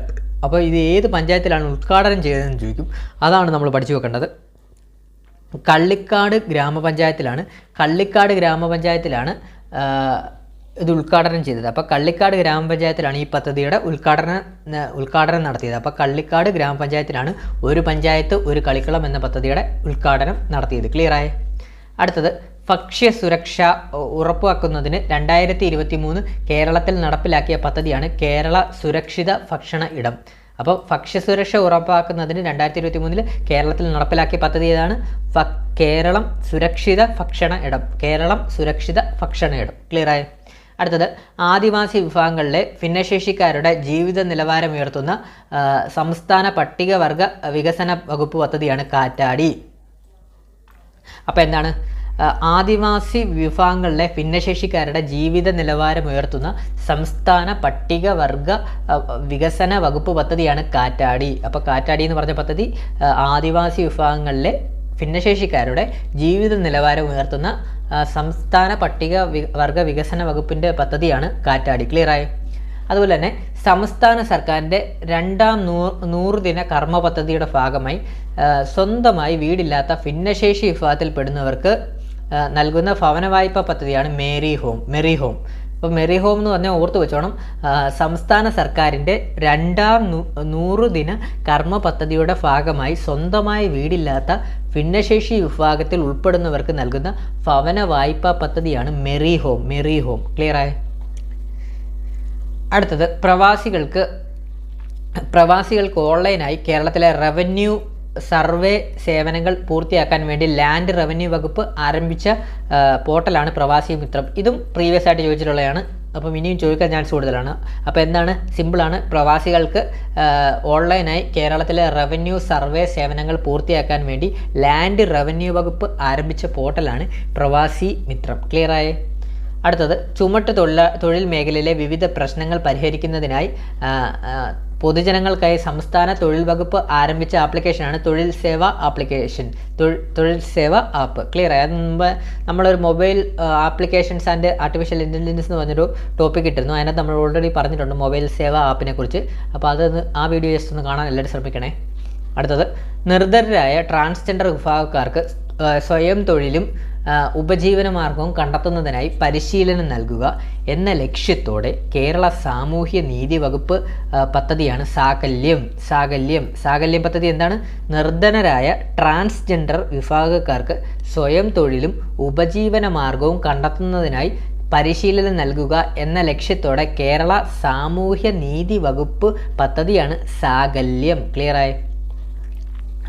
അപ്പോൾ ഇത് ഏത് പഞ്ചായത്തിലാണ് ഉദ്ഘാടനം ചെയ്തതെന്ന് ചോദിക്കും. അതാണ് നമ്മൾ പഠിച്ചു വെക്കേണ്ടത്. കള്ളിക്കാട് ഗ്രാമപഞ്ചായത്തിലാണ് കള്ളിക്കാട് ഗ്രാമപഞ്ചായത്തിലാണ് ഇത് ഉദ്ഘാടനം ചെയ്തത്. അപ്പോൾ കള്ളിക്കാട് ഗ്രാമപഞ്ചായത്തിലാണ് ഈ പദ്ധതിയുടെ ഉദ്ഘാടനം ഉദ്ഘാടനം നടത്തിയത്. അപ്പോൾ കള്ളിക്കാട് ഗ്രാമപഞ്ചായത്തിലാണ് ഒരു പഞ്ചായത്ത് ഒരു കളിക്കളം എന്ന പദ്ധതിയുടെ ഉദ്ഘാടനം നടത്തിയത്. ക്ലിയർ ആയി? അടുത്തത് ഭക്ഷ്യസുരക്ഷ സുരക്ഷ ഉറപ്പാക്കുന്നതിന് രണ്ടായിരത്തി ഇരുപത്തി മൂന്ന് കേരളത്തിൽ നടപ്പിലാക്കിയ പദ്ധതിയാണ് കേരള സുരക്ഷിത ഭക്ഷണ ഇടം. അപ്പോൾ ഭക്ഷ്യസുരക്ഷ ഉറപ്പാക്കുന്നതിന് രണ്ടായിരത്തി ഇരുപത്തി മൂന്നിൽ കേരളത്തിൽ നടപ്പിലാക്കിയ പദ്ധതി ഏതാണ്? കേരളം സുരക്ഷിത ഭക്ഷണ ഇടം. കേരളം സുരക്ഷിത ഭക്ഷണ ഇടം. ക്ലിയർ ആയോ? അടുത്തത് ആദിവാസി വിഭാഗങ്ങളിലെ ഭിന്നശേഷിക്കാരുടെ ജീവിത നിലവാരം ഉയർത്തുന്ന ആ, സംസ്ഥാന പട്ടികവർഗ വികസന വകുപ്പ് പദ്ധതിയാണ് കാറ്റാടി. അപ്പോൾ എന്താണ്? ആദിവാസി വിഭാഗങ്ങളിലെ ഭിന്നശേഷിക്കാരുടെ ജീവിത നിലവാരം ഉയർത്തുന്ന സംസ്ഥാന പട്ടികവർഗ വികസന വകുപ്പ് പദ്ധതിയാണ് കാറ്റാടി. അപ്പോൾ കാറ്റാടി എന്ന് പറഞ്ഞ പദ്ധതി ആദിവാസി വിഭാഗങ്ങളിലെ ഭിന്നശേഷിക്കാരുടെ ജീവിത നിലവാരം ഉയർത്തുന്ന സംസ്ഥാന പട്ടിക വർഗ വികസന വകുപ്പിന്റെ പദ്ധതിയാണ് കാറ്റാടി. ക്ലിയറായി അതുപോലെ തന്നെ സംസ്ഥാന സർക്കാരിന്റെ രണ്ടാം നൂ നൂറ് ദിന കർമ്മ പദ്ധതിയുടെ ഭാഗമായി സ്വന്തമായി വീടില്ലാത്ത ഭിന്നശേഷി വിഭാഗത്തിൽപ്പെടുന്നവർക്ക് നൽകുന്ന ഭവന വായ്പ പദ്ധതിയാണ് മേരി ഹോം മെറി ഹോം. അപ്പോൾ മെറി ഹോം എന്ന് പറഞ്ഞാൽ ഓർത്ത് വെച്ചോണം. സംസ്ഥാന സർക്കാരിന്റെ രണ്ടാം നൂറ് ദിന കർമ്മ പദ്ധതിയുടെ ഭാഗമായി സ്വന്തമായി വീടില്ലാത്ത ഭിന്നശേഷി വിഭാഗത്തിൽ ഉൾപ്പെടുന്നവർക്ക് നൽകുന്ന ഭവന വായ്പാ പദ്ധതിയാണ് merry home merry home clear ആയോ? അടുത്തത് പ്രവാസികൾക്ക് പ്രവാസികൾക്ക് ഓൺലൈനായി കേരളത്തിലെ റവന്യൂ സർവേ സേവനങ്ങൾ പൂർത്തിയാക്കാൻ വേണ്ടി ലാൻഡ് റവന്യൂ വകുപ്പ് ആരംഭിച്ച പോർട്ടലാണ് പ്രവാസി മിത്രം. ഇതും പ്രീവിയസ് ആയിട്ട് ചോദിച്ചിട്ടുള്ളതാണ്. അപ്പം ഇനിയും ചോദിക്കാൻ ചാൻസ് കൂടുതലാണ്. അപ്പോൾ എന്താണ്? സിമ്പിളാണ് പ്രവാസികൾക്ക് ഓൺലൈനായി കേരളത്തിലെ റവന്യൂ സർവേ സേവനങ്ങൾ പൂർത്തിയാക്കാൻ വേണ്ടി ലാൻഡ് റവന്യൂ വകുപ്പ് ആരംഭിച്ച പോർട്ടലാണ് പ്രവാസി മിത്രം. ക്ലിയർ ആയേ? അടുത്തത് ചുമട്ട് തൊഴിൽ തൊഴിൽ മേഖലയിലെ വിവിധ പ്രശ്നങ്ങൾ പരിഹരിക്കുന്നതിനായി പൊതുജനങ്ങൾക്കായി സംസ്ഥാന തൊഴിൽ വകുപ്പ് ആരംഭിച്ച ആപ്ലിക്കേഷനാണ് തൊഴിൽ സേവ ആപ്ലിക്കേഷൻ. തൊഴിൽ സേവ ആപ്പ്. ക്ലിയർ ആയി? അതിന് മുമ്പ് നമ്മളൊരു mobile applications and artificial intelligence എന്ന് പറഞ്ഞൊരു ടോപ്പിക് ഇട്ടിരുന്നു. അതിനകത്ത് നമ്മൾ ഓൾറെഡി പറഞ്ഞിട്ടുണ്ട് മൊബൈൽ സേവ ആപ്പിനെ കുറിച്ച്. അപ്പോൾ അതൊന്ന് ആ വീഡിയോ ജസ്റ്റ് ഒന്ന് കാണാൻ എല്ലാവരും ശ്രമിക്കണേ. അടുത്തത് നിർധരരായ ട്രാൻസ്ജെൻഡർ വിഭാഗക്കാർക്ക് സ്വയം തൊഴിലും ഉപജീവനമാർഗവും ഉപജീവന മാർഗവും കണ്ടെത്തുന്നതിനായി പരിശീലനം നൽകുക എന്ന ലക്ഷ്യത്തോടെ കേരള സാമൂഹ്യ നീതി വകുപ്പ് പദ്ധതിയാണ് സാകല്യം സാകല്യം. സാകല്യം പദ്ധതി എന്താണ്? നിർധനരായ ട്രാൻസ്ജെൻഡർ വിഭാഗക്കാർക്ക് സ്വയം തൊഴിലും ഉപജീവന മാർഗവും കണ്ടെത്തുന്നതിനായി പരിശീലനം നൽകുക എന്ന ലക്ഷ്യത്തോടെ കേരള സാമൂഹ്യ നീതി വകുപ്പ് പദ്ധതിയാണ് സാകല്യം. ക്ലിയറായി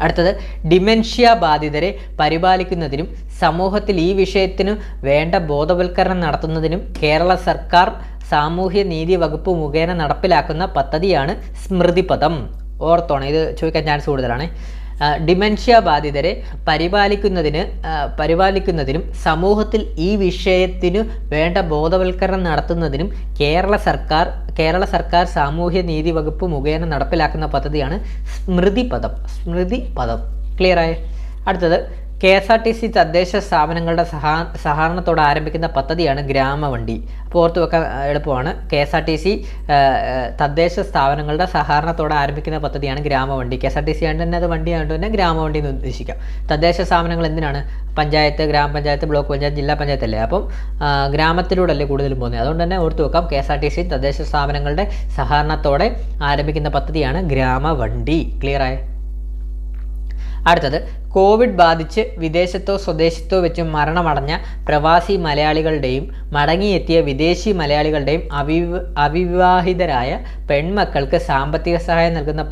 അടുത്തത് ഡിമെൻഷ്യ ബാധിതരെ പരിപാലിക്കുന്നതിനും സമൂഹത്തിൽ ഈ വിഷയത്തിനു വേണ്ട ബോധവൽക്കരണം നടത്തുന്നതിനും കേരള സർക്കാർ സാമൂഹ്യ നീതി വകുപ്പ് മുഖേന നടപ്പിലാക്കുന്ന പദ്ധതിയാണ് സ്മൃതിപഥം. ഓർത്തോണം ഇത് ചോദിക്കാൻ ചാൻസ് കൂടുതലാണ്. ഡിമെൻഷ്യ ബാധിതരെ പരിപാലിക്കുന്നതിന് പരിപാലിക്കുന്നതിനും സമൂഹത്തിൽ ഈ വിഷയത്തിനു വേണ്ട ബോധവൽക്കരണം നടത്തുന്നതിനും കേരള സർക്കാർ കേരള സർക്കാർ സാമൂഹ്യ നീതി വകുപ്പ് മുഖേന നടപ്പിലാക്കുന്ന പദ്ധതിയാണ് സ്മൃതി സ്മൃതിപദം സ്മൃതിപദം ക്ലിയർ ആയി? അടുത്തത് K S R T C തദ്ദേശ സ്ഥാപനങ്ങളുടെ സഹാ സഹകരണത്തോടെ ആരംഭിക്കുന്ന പദ്ധതിയാണ് ഗ്രാമവണ്ടി. അപ്പോൾ ഓർത്ത് വെക്കാൻ എളുപ്പമാണ്. K S R T C തദ്ദേശ സ്ഥാപനങ്ങളുടെ സഹകരണത്തോടെ ആരംഭിക്കുന്ന പദ്ധതിയാണ് ഗ്രാമവണ്ടി. K S R T C ആയതുകൊണ്ട് തന്നെ അത് വണ്ടി ആയതുകൊണ്ട് തന്നെ ഗ്രാമവണ്ടി എന്ന് ഉദ്ദേശിക്കാം. തദ്ദേശ സ്ഥാപനങ്ങൾ എന്തിനാണ്? പഞ്ചായത്ത് ഗ്രാമപഞ്ചായത്ത് ബ്ലോക്ക് പഞ്ചായത്ത് ജില്ലാ പഞ്ചായത്ത് അല്ലേ അപ്പം ഗ്രാമത്തിലൂടെ അല്ലേ കൂടുതലും പോകുന്നത്. അതുകൊണ്ട് തന്നെ ഓർത്ത് വെക്കാം K S R T C തദ്ദേശ സ്ഥാപനങ്ങളുടെ സഹകരണത്തോടെ ആരംഭിക്കുന്ന പദ്ധതിയാണ് ഗ്രാമവണ്ടി. ക്ലിയർ ആയ? അടുത്തത് കോവിഡ് ബാധിച്ച് വിദേശത്തോ സ്വദേശത്തോ വെച്ച് മരണമടഞ്ഞ പ്രവാസി മലയാളികളുടെയും മടങ്ങിയെത്തിയ വിദേശി മലയാളികളുടെയും അവിവ അവിവാഹിതരായ പെൺമക്കൾക്ക് സാമ്പത്തിക സഹായം നൽകുന്ന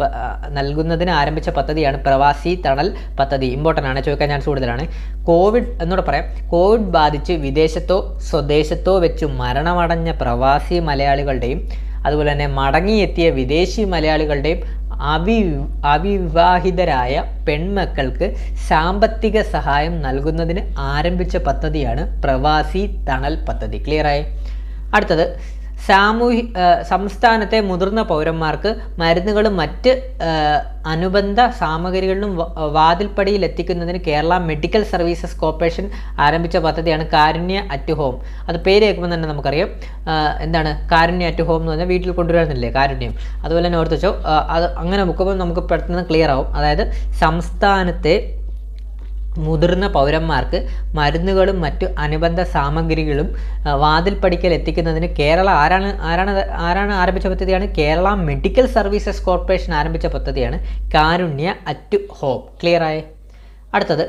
നൽകുന്നതിന് ആരംഭിച്ച പദ്ധതിയാണ് പ്രവാസി തണൽ പദ്ധതി. ഇമ്പോർട്ടന്റ് ആണ് ചോദിക്കാൻ ചാൻസ് കൂടുതലാണ്. കോവിഡ് എന്നോട് പറയാം കോവിഡ് ബാധിച്ച് വിദേശത്തോ സ്വദേശത്തോ വെച്ച് മരണമടഞ്ഞ പ്രവാസി മലയാളികളുടെയും അതുപോലെ തന്നെ മടങ്ങിയെത്തിയ വിദേശി മലയാളികളുടെയും അവി അവിവാഹിതരായ പെൺമക്കൾക്ക് സാമ്പത്തിക സഹായം നൽകുന്നതിന് ആരംഭിച്ച പദ്ധതിയാണ് പ്രവാസി തണൽ പദ്ധതി. ക്ലിയറായി അടുത്തത് സാമൂഹ്യ സംസ്ഥാനത്തെ മുതിർന്ന പൗരന്മാർക്ക് മരുന്നുകളും മറ്റ് അനുബന്ധ സാമഗ്രികളിലും വാതിൽപ്പടിയിൽ എത്തിക്കുന്നതിന് കേരള മെഡിക്കൽ സർവീസസ് കോർപ്പറേഷൻ ആരംഭിച്ച പദ്ധതിയാണ് കാരുണ്യ അറ്റ് ഹോം. അത് പേര് കേൾക്കുമ്പോൾ തന്നെ നമുക്കറിയാം. എന്താണ് കാരുണ്യ അറ്റ് ഹോം എന്ന് പറഞ്ഞാൽ വീട്ടിൽ കൊണ്ടുവരുന്നില്ലേ കാരുണ്യം. അതുപോലെ തന്നെ ഓർത്തു വെച്ചോ അത് അങ്ങനെ നോക്കുമ്പോൾ നമുക്ക് പെട്ടെന്ന് ക്ലിയർ ആവും. അതായത് സംസ്ഥാനത്തെ മുതിർന്ന പൗരന്മാർക്ക് മരുന്നുകളും മറ്റു അനുബന്ധ സാമഗ്രികളും വാതിൽ വാതിൽപ്പടിക്കൽ എത്തിക്കുന്നതിന് കേരള ആരാണ് ആരാണ് ആരാണ് ആരംഭിച്ച പദ്ധതിയാണ്? കേരള മെഡിക്കൽ സർവീസസ് കോർപ്പറേഷൻ ആരംഭിച്ച പദ്ധതിയാണ് കാരുണ്യ അറ്റ് ഹോം. ക്ലിയർ ആയേ? അടുത്തത്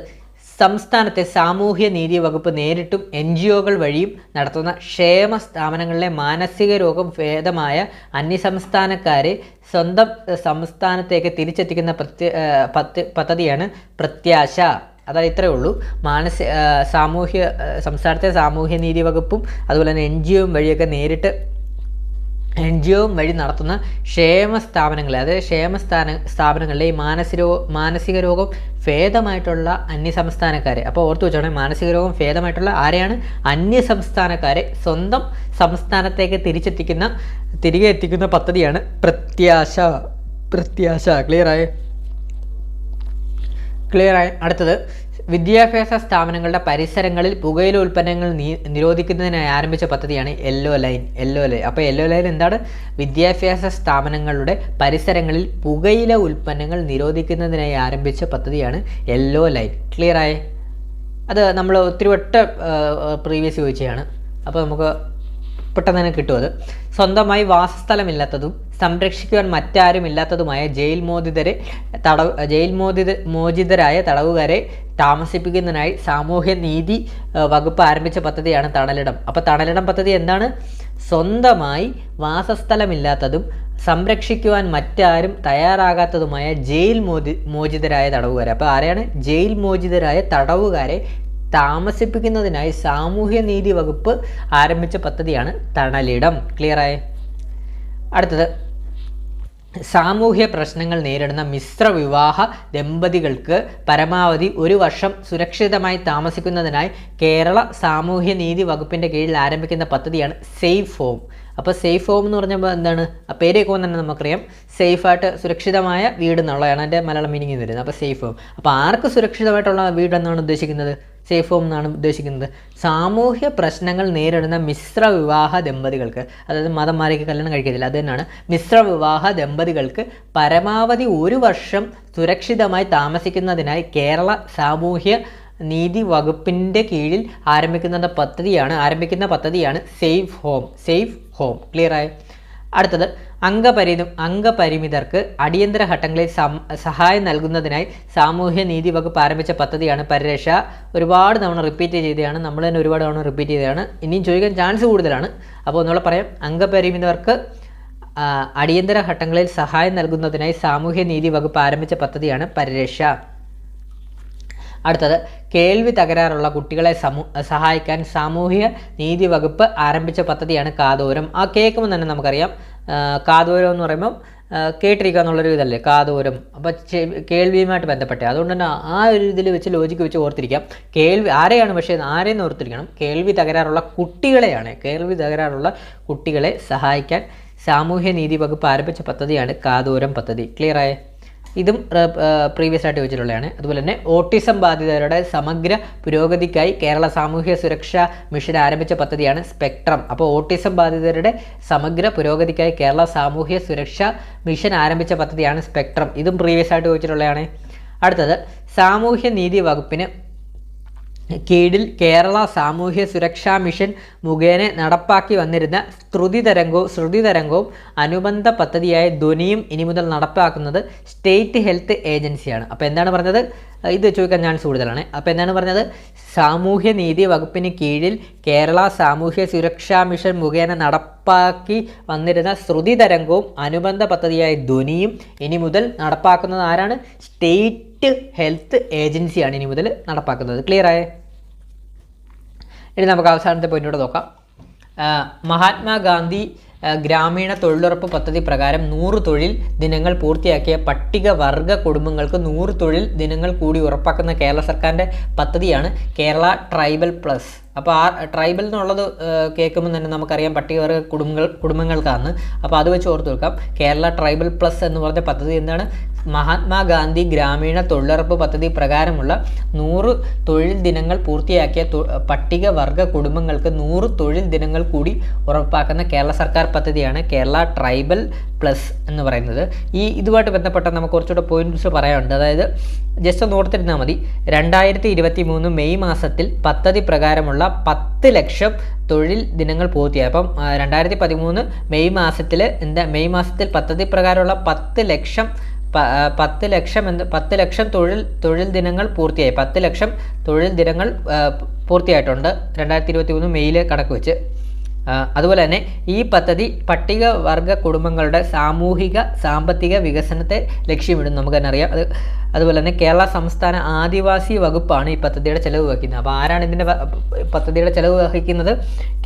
സംസ്ഥാനത്തെ സാമൂഹ്യ നീതി വകുപ്പ് നേരിട്ടും എൻ ജി ഒകൾ വഴിയും നടത്തുന്ന ക്ഷേമ സ്ഥാപനങ്ങളിലെ മാനസിക രോഗം ഭേദമായ അന്യസംസ്ഥാനക്കാരെ സ്വന്തം സംസ്ഥാനത്തേക്ക് തിരിച്ചെത്തിക്കുന്ന പ്രത്യ പദ്ധതിയാണ് പ്രത്യാശ. അതായത് ഇത്രയേ ഉള്ളൂ. മാനസിക സാമൂഹ്യ സംസ്ഥാനത്തെ സാമൂഹ്യ നീതി വകുപ്പും അതുപോലെ തന്നെ എൻ ജി ഒയും വഴിയൊക്കെ നേരിട്ട് എൻ ജി ഒ വഴി നടത്തുന്ന ക്ഷേമ സ്ഥാപനങ്ങളെ അതായത് ക്ഷേമ സ്ഥാന സ്ഥാപനങ്ങളിലെ ഈ മാനസിക മാനസിക രോഗം ഭേദമായിട്ടുള്ള അന്യസംസ്ഥാനക്കാരെ. അപ്പോൾ ഓർത്തു വെച്ചോണേ മാനസിക രോഗം ഭേദമായിട്ടുള്ള ആരെയാണ്? അന്യസംസ്ഥാനക്കാരെ സ്വന്തം സംസ്ഥാനത്തേക്ക് തിരിച്ചെത്തിക്കുന്ന തിരികെ എത്തിക്കുന്ന പദ്ധതിയാണ് പ്രത്യാശ. പ്രത്യാശ. ക്ലിയർ ക്ലിയർ ആയി. അടുത്തത് വിദ്യാഭ്യാസ സ്ഥാപനങ്ങളുടെ പരിസരങ്ങളിൽ പുകയില ഉൽപ്പന്നങ്ങൾ നിരോധിക്കുന്നതിനായി ആരംഭിച്ച പദ്ധതിയാണ് യെല്ലോ ലൈൻ യെല്ലോ ലൈൻ അപ്പോൾ യെല്ലോ ലൈൻ എന്താണ്? വിദ്യാഭ്യാസ സ്ഥാപനങ്ങളുടെ പരിസരങ്ങളിൽ പുകയില ഉൽപ്പന്നങ്ങൾ നിരോധിക്കുന്നതിനായി ആരംഭിച്ച പദ്ധതിയാണ് യെല്ലോ ലൈൻ ക്ലിയർ ആയേ? അത് നമ്മൾ ഒത്തിരി വട്ട പ്രീവിയസ് ചോദിച്ചതാണ് അപ്പോൾ നമുക്ക് പെട്ടെന്ന് തന്നെ കിട്ടും സ്വന്തമായി വാസസ്ഥലമില്ലാത്തതും സംരക്ഷിക്കുവാൻ മറ്റാരുമില്ലാത്തതുമായ ജയിൽ മോചിതരെ തടവ് ജയിൽ മോചിത മോചിതരായ തടവുകാരെ താമസിപ്പിക്കുന്നതിനായി സാമൂഹ്യ നീതി വകുപ്പ് ആരംഭിച്ച പദ്ധതിയാണ് തണലിടം. അപ്പോൾ തണലിടം പദ്ധതി എന്താണ്? സ്വന്തമായി വാസസ്ഥലമില്ലാത്തതും സംരക്ഷിക്കുവാൻ മറ്റാരും തയ്യാറാകാത്തതുമായ ജയിൽ മോചി മോചിതരായ തടവുകാരെ. അപ്പോൾ ആരെയാണ് ജയിൽ മോചിതരായ തടവുകാരെ താമസിപ്പിക്കുന്നതിനായി സാമൂഹ്യ നീതി വകുപ്പ് ആരംഭിച്ച പദ്ധതിയാണ് തണലിടം. ക്ലിയറായേ അടുത്തത്. സാമൂഹ്യ പ്രശ്നങ്ങൾ നേരിടുന്ന മിശ്ര വിവാഹ ദമ്പതികൾക്ക് പരമാവധി ഒരു വർഷം സുരക്ഷിതമായി താമസിക്കുന്നതിനായി കേരള സാമൂഹ്യ നീതി വകുപ്പിന്റെ കീഴിൽ ആരംഭിക്കുന്ന പദ്ധതിയാണ് സേഫ് ഹോം. അപ്പോൾ സേഫ് ഹോം എന്ന് പറഞ്ഞപ്പോൾ എന്താണ്? ആ പേര് കേൾക്കുമ്പോൾ തന്നെ നമുക്കറിയാം. സേഫായിട്ട് സുരക്ഷിതമായ വീട് എന്നുള്ളതാണ് എന്റെ മലയാളം മീനിങ് വരുന്നത്. അപ്പോൾ സേഫ് ഹോം. അപ്പോൾ ആർക്ക് സുരക്ഷിതമായിട്ടുള്ള വീട് എന്നാണ് ഉദ്ദേശിക്കുന്നത്? സേഫ് ഹോം എന്നാണ് ഉദ്ദേശിക്കുന്നത്. സാമൂഹ്യ പ്രശ്നങ്ങൾ നേരിടുന്ന മിശ്ര വിവാഹ ദമ്പതികൾക്ക് അതായത് മതം മാറിയൊക്കെ കല്യാണം കഴിക്കത്തില്ല അത് തന്നെയാണ്. മിശ്ര വിവാഹ ദമ്പതികൾക്ക് പരമാവധി ഒരു വർഷം സുരക്ഷിതമായി താമസിക്കുന്നതിനായി കേരള സാമൂഹ്യ നീതി വകുപ്പിന്റെ കീഴിൽ ആരംഭിക്കുന്ന പദ്ധതിയാണ് ആരംഭിക്കുന്ന പദ്ധതിയാണ് safe home safe home clear ആയ? അടുത്തത് അംഗപരിതും അംഗപരിമിതർക്ക് അടിയന്തര ഘട്ടങ്ങളിൽ സഹായം നൽകുന്നതിനായി സാമൂഹ്യ നീതി വകുപ്പ് ആരംഭിച്ച പദ്ധതിയാണ് പരിരക്ഷ. ഒരുപാട് തവണ റിപ്പീറ്റ് ചെയ്തതാണ്. നമ്മൾ തന്നെ ഒരുപാട് തവണ റിപ്പീറ്റ് ചെയ്തതാണ്. ഇനിയും ചോദിക്കാൻ ചാൻസ് കൂടുതലാണ്. അപ്പോൾ ഒന്നുകൂടെ പറയാം. അംഗപരിമിതർക്ക് അടിയന്തര ഘട്ടങ്ങളിൽ സഹായം നൽകുന്നതിനായി സാമൂഹ്യ നീതി വകുപ്പ് ആരംഭിച്ച പദ്ധതിയാണ് പരിരക്ഷ. അടുത്തത് കേൾവി തകരാറുള്ള കുട്ടികളെ സമൂ സഹായിക്കാൻ സാമൂഹ്യ നീതി വകുപ്പ് ആരംഭിച്ച പദ്ധതിയാണ് കാതോരം. ആ കേൾക്കുമ്പോൾ തന്നെ നമുക്കറിയാം കാതോരം എന്ന് പറയുമ്പം കേട്ടിരിക്കുക എന്നുള്ളൊരു ഇതല്ലേ കാതോരം. അപ്പോൾ കേൾവിയുമായിട്ട് ബന്ധപ്പെട്ട. അതുകൊണ്ട് തന്നെ ആ ഒരു ഇതിൽ വെച്ച് ലോജിക്ക് വെച്ച് ഓർത്തിരിക്കാം. കേൾവി ആരെയാണ് പക്ഷേ ആരെയെന്ന് ഓർത്തിരിക്കണം. കേൾവി തകരാറുള്ള കുട്ടികളെയാണ്. കേൾവി തകരാറുള്ള കുട്ടികളെ സഹായിക്കാൻ സാമൂഹ്യ നീതി വകുപ്പ് ആരംഭിച്ച പദ്ധതിയാണ് കാതോരം പദ്ധതി. ക്ലിയറായേ ഇതും പ്രീവിയസ് ആയിട്ട് ചോദിച്ചിട്ടുള്ളതാണ്. അതുപോലെ തന്നെ ഓട്ടിസം ബാധിതരുടെ സമഗ്ര പുരോഗതിക്കായി കേരള സാമൂഹ്യ സുരക്ഷാ മിഷൻ ആരംഭിച്ച പദ്ധതിയാണ് സ്പെക്ട്രം. അപ്പോൾ ഓട്ടിസം ബാധിതരുടെ സമഗ്ര പുരോഗതിക്കായി കേരള സാമൂഹ്യ സുരക്ഷാ മിഷൻ ആരംഭിച്ച പദ്ധതിയാണ് സ്പെക്ട്രം. ഇതും പ്രീവിയസ് ആയിട്ട് ചോദിച്ചിട്ടുള്ളതാണ്. അടുത്തത് സാമൂഹ്യ നീതി വകുപ്പിന് കീഴിൽ കേരള സാമൂഹ്യ സുരക്ഷാ മിഷൻ മുഖേന നടപ്പാക്കി വന്നിരുന്ന ശ്രുതി തരംഗവും ശ്രുതി തരംഗവും അനുബന്ധ പദ്ധതിയായ ധ്വനിയും ഇനി മുതൽ നടപ്പാക്കുന്നത് സ്റ്റേറ്റ് ഹെൽത്ത് ഏജൻസിയാണ്. അപ്പോൾ എന്താണ് പറഞ്ഞത്? ഇത് ചോദിക്കാൻ ഞാൻ കൂടുതലാണ്. അപ്പോൾ എന്താണ് പറഞ്ഞത്? സാമൂഹ്യ നീതി വകുപ്പിന് കീഴിൽ കേരള സാമൂഹ്യ സുരക്ഷാ മിഷൻ മുഖേന നടപ്പാക്കി വന്നിരുന്ന ശ്രുതി തരംഗവും അനുബന്ധ പദ്ധതിയായ ധ്വനിയും ഇനി മുതൽ നടപ്പാക്കുന്നത് ആരാണ്? സ്റ്റേറ്റ് ഹെൽത്ത് ഏജൻസിയാണ് ഇനി മുതൽ നടപ്പാക്കുന്നത്. ക്ലിയർ ആയേ? ഇനി നമുക്ക് അവസാനത്തെ പോയിന്റോടെ നോക്കാം. മഹാത്മാഗാന്ധി ഗ്രാമീണ തൊഴിലുറപ്പ് പദ്ധതി പ്രകാരം നൂറ് തൊഴിൽ ദിനങ്ങൾ പൂർത്തിയാക്കിയ പട്ടികവർഗ കുടുംബങ്ങൾക്ക് നൂറ് തൊഴിൽ ദിനങ്ങൾ കൂടി ഉറപ്പാക്കുന്ന കേരള സർക്കാരിന്റെ പദ്ധതിയാണ് കേരള ട്രൈബൽ പ്ലസ്. അപ്പോൾ ആ ട്രൈബൽ എന്നുള്ളത് കേൾക്കുമ്പോൾ തന്നെ നമുക്കറിയാം പട്ടികവർഗ കുടുംബങ്ങൾ കുടുംബങ്ങൾക്കാണ്. അപ്പോൾ അത് വെച്ച് ഓർത്ത് വെക്കാം. കേരള ട്രൈബൽ പ്ലസ് എന്ന് പറഞ്ഞ പദ്ധതി എന്താണ്? മഹാത്മാഗാന്ധി ഗ്രാമീണ തൊഴിലുറപ്പ് പദ്ധതി പ്രകാരമുള്ള നൂറ് തൊഴിൽ ദിനങ്ങൾ പൂർത്തിയാക്കിയ പട്ടികവർഗ കുടുംബങ്ങൾക്ക് നൂറ് തൊഴിൽ ദിനങ്ങൾ കൂടി ഉറപ്പാക്കുന്ന കേരള സർക്കാർ പദ്ധതിയാണ് കേരള ട്രൈബൽ പ്ലസ് എന്ന് പറയുന്നത്. ഈ ഇതുമായിട്ട് ബന്ധപ്പെട്ട നമുക്ക് കുറച്ചുകൂടെ പോയിന്റ്സ് പറയാനുണ്ട്. അതായത് ജസ്റ്റ് ഒന്ന് ഓർത്തിരുന്നാൽ മതി. രണ്ടായിരത്തി ഇരുപത്തി മൂന്ന് മെയ് മാസത്തിൽ പദ്ധതി പ്രകാരമുള്ള പത്ത് ലക്ഷം തൊഴിൽ ദിനങ്ങൾ പൂർത്തിയായി. അപ്പം രണ്ടായിരത്തി പതിമൂന്ന് മെയ് മാസത്തിൽ എന്താ മെയ് മാസത്തിൽ പദ്ധതി പ്രകാരമുള്ള പത്ത് ലക്ഷം പത്ത് ലക്ഷം എന്ന് പത്ത് ലക്ഷം തൊഴിൽ തൊഴിൽ ദിനങ്ങൾ പൂർത്തിയായി. പത്ത് ലക്ഷം തൊഴിൽ ദിനങ്ങൾ പൂർത്തിയായിട്ടുണ്ട് രണ്ടായിരത്തി ഇരുപത്തി മൂന്ന് മെയ്യിൽ കണക്ക് വെച്ച് അതുപോലെ തന്നെ ഈ പദ്ധതി പട്ടികവർഗ കുടുംബങ്ങളുടെ സാമൂഹിക സാമ്പത്തിക വികസനത്തെ ലക്ഷ്യമിടുന്നു. നമുക്ക് തന്നെ അറിയാം. അത് അതുപോലെ തന്നെ കേരള സംസ്ഥാന ആദിവാസി വകുപ്പാണ് ഈ പദ്ധതിയുടെ ചെലവ് വഹിക്കുന്നത്. അപ്പോൾ ആരാണ് ഇതിന്റെ പദ്ധതിയുടെ ചെലവ് വഹിക്കുന്നത്?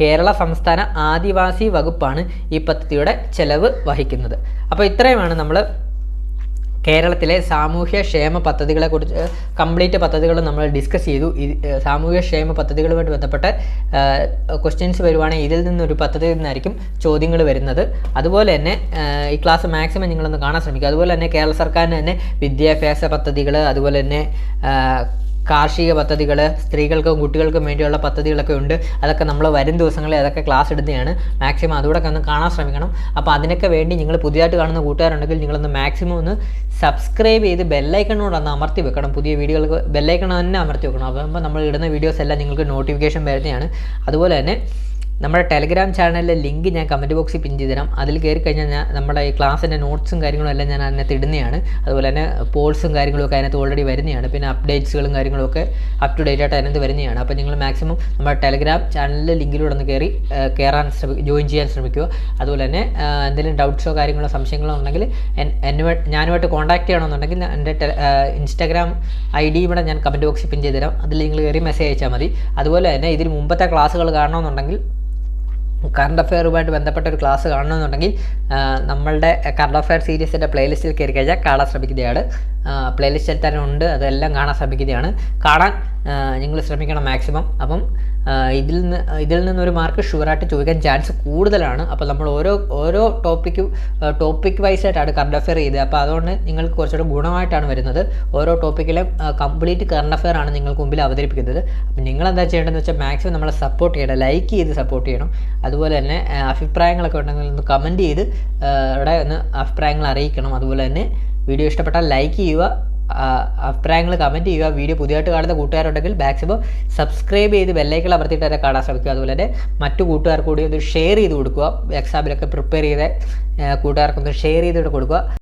കേരള സംസ്ഥാന ആദിവാസി വകുപ്പാണ് ഈ പദ്ധതിയുടെ ചെലവ് വഹിക്കുന്നത്. അപ്പോൾ ഇത്രയുമാണ് നമ്മൾ കേരളത്തിലെ സാമൂഹ്യ ക്ഷേമ പദ്ധതികളെ കുറിച്ച് കംപ്ലീറ്റ് പദ്ധതികൾ നമ്മൾ ഡിസ്കസ് ചെയ്തു. സാമൂഹ്യ ക്ഷേമ പദ്ധതികളുമായിട്ട് ബന്ധപ്പെട്ട ക്വസ്റ്റ്യൻസ് വരുവാണെങ്കിൽ ഇതിൽ നിന്നൊരു പദ്ധതിയിൽ നിന്നായിരിക്കും ചോദ്യങ്ങൾ വരുന്നത്. അതുപോലെ തന്നെ ഈ ക്ലാസ് മാക്സിമം നിങ്ങളൊന്ന് കാണാൻ ശ്രമിക്കുക. അതുപോലെ തന്നെ കേരള സർക്കാരിന് തന്നെ വിദ്യാഭ്യാസ പദ്ധതികൾ അതുപോലെ തന്നെ കാർഷിക പദ്ധതികൾ സ്ത്രീകൾക്കും കുട്ടികൾക്കും വേണ്ടിയുള്ള പദ്ധതികളൊക്കെ ഉണ്ട്. അതൊക്കെ നമ്മൾ വരും ദിവസങ്ങളിൽ അതൊക്കെ ക്ലാസ് ഇടുന്നതാണ്. മാക്സിമം അതുകൂടെ ഒന്ന് കാണാൻ ശ്രമിക്കണം. അപ്പോൾ അതിനൊക്കെ വേണ്ടി നിങ്ങൾ പുതിയതായിട്ട് കാണുന്ന കൂട്ടുകാരുണ്ടെങ്കിൽ നിങ്ങളൊന്ന് മാക്സിമം ഒന്ന് സബ്സ്ക്രൈബ് ചെയ്ത് ബെല്ലൈക്കണോട് ഒന്ന് അമർത്തി വെക്കണം. പുതിയ വീഡിയോകൾക്ക് ബെല്ലൈക്കൺ തന്നെ അമർത്തി വെക്കണം. അപ്പോൾ നമ്മൾ ഇടുന്ന വീഡിയോസ് എല്ലാം നിങ്ങൾക്ക് നോട്ടിഫിക്കേഷൻ വരുന്നതാണ്. അതുപോലെ തന്നെ നമ്മുടെ ടെലഗ്രാം ചാനലിലെ ലിങ്ക് ഞാൻ കമന്റ് ബോക്സിൽ പിൻ ചെയ്ത് തരാം അതിൽ കയറി കഴിഞ്ഞാൽ ഞാൻ നമ്മുടെ ഈ ക്ലാസ്സിന്റെ നോട്ട്സും കാര്യങ്ങളും എല്ലാം ഞാൻ അതിനകത്ത് ഇടുന്നതാണ്. അതുപോലെ തന്നെ പോൾസും കാര്യങ്ങളും ഒക്കെ അതിനകത്ത് ഓൾറെഡി വരുന്നതാണ്. പിന്നെ അപ്ഡേറ്റ്സുകളും കാര്യങ്ങളും ഒക്കെ അപ് ടു ഡേറ്റ് ആയിട്ട് അതിനകത്ത് വരുന്നതാണ്. അപ്പോൾ നിങ്ങൾ മാക്സിമം നമ്മുടെ ടെലഗ്രാം ചാനലിലെ ലിങ്കിലൂടെ ഒന്ന് കയറി കയറാൻ ശ്രമി ജോയിൻ ചെയ്യാൻ ശ്രമിക്കുക. അതുപോലെ തന്നെ എന്തെങ്കിലും ഡൗട്ട്സോ കാര്യങ്ങളോ സംശയങ്ങളോ ഉണ്ടെങ്കിൽ എന്നുമായി ഞാനുമായിട്ട് കോൺടാക്ട് ചെയ്യണമെന്നുണ്ടെങ്കിൽ എന്റെ ഇൻസ്റ്റാഗ്രാം ഐ ഡി ഇവിടെ ഞാൻ കമന്റ് ബോക്സിൽ പിൻ ചെയ്ത് തരാം അതിൽ നിങ്ങൾ കയറി മെസ്സേജ് അയച്ചാൽ മതി. അതുപോലെ തന്നെ ഇതിന് മുമ്പത്തെ ക്ലാസ്സുകൾ കാണണമെന്നുണ്ടെങ്കിൽ കറണ്ട് അഫെയറുമായിട്ട് ബന്ധപ്പെട്ട ഒരു ക്ലാസ് കാണണമെന്നുണ്ടെങ്കിൽ നമ്മളുടെ കറണ്ട് അഫെയർ സീരീസിന്റെ പ്ലേലിസ്റ്റിൽ കയറി കഴിഞ്ഞാൽ കാണാൻ ശ്രമിക്കുന്നതാണ് പ്ലേലിസ്റ്റിൽ തന്നെ ഉണ്ട് അതെല്ലാം കാണാൻ ശ്രമിക്കുന്നതാണ് കാണാൻ നിങ്ങൾ ശ്രമിക്കണം മാക്സിമം അപ്പം ഇതിൽ നിന്ന് ഇതിൽ നിന്നൊരു മാർക്ക് ഷുവറായിട്ട് ചോദിക്കാൻ ചാൻസ് കൂടുതലാണ്. അപ്പോൾ നമ്മൾ ഓരോ ഓരോ ടോപ്പിക്ക് ടോപ്പിക് വൈസ് ആയിട്ടാണ് കറണ്ട് അഫെയർ ചെയ്തത്. അപ്പോൾ അതുകൊണ്ട് നിങ്ങൾക്ക് കുറച്ചുകൂടെ ഗുണമായിട്ടാണ് വരുന്നത്. ഓരോ ടോപ്പിക്കിലെ കംപ്ലീറ്റ് കറണ്ട് അഫെയർ ആണ് നിങ്ങൾക്ക് മുമ്പിൽ അവതരിപ്പിക്കുന്നത്. അപ്പോൾ നിങ്ങൾ എന്താ ചെയ്യേണ്ടതെന്ന് വെച്ചാൽ മാക്സിമം നമ്മളെ സപ്പോർട്ട് ചെയ്യണം. ലൈക്ക് ചെയ്ത് സപ്പോർട്ട് ചെയ്യണം. അതുപോലെ തന്നെ അഭിപ്രായങ്ങളൊക്കെ ഉണ്ടെങ്കിൽ ഒന്ന് കമന്റ് ചെയ്ത് ഇവിടെ ഒന്ന് അഭിപ്രായങ്ങൾ അറിയിക്കണം. അതുപോലെ തന്നെ വീഡിയോ ഇഷ്ടപ്പെട്ടാൽ ലൈക്ക് ചെയ്യുക. അഭിപ്രായങ്ങൾ കമന്റ് ചെയ്യുക. വീഡിയോ പുതിയതായിട്ട് കാണുന്ന കൂട്ടുകാരുണ്ടെങ്കിൽ മാക്സിമം സബ്സ്ക്രൈബ് ചെയ്ത് ബെല്ലൈക്കൽ അമർത്തിയിട്ട് തന്നെ കാണാൻ ശ്രമിക്കുക. അതുപോലെ തന്നെ മറ്റു കൂട്ടുകാർക്ക് കൂടി ഒന്ന് ഷെയർ ചെയ്ത് കൊടുക്കുക. എക്സാമിനൊക്കെ പ്രിപ്പയർ ചെയ്ത കൂട്ടുകാർക്കൊന്ന് ഷെയർ ചെയ്തിട്ട് കൊടുക്കുക.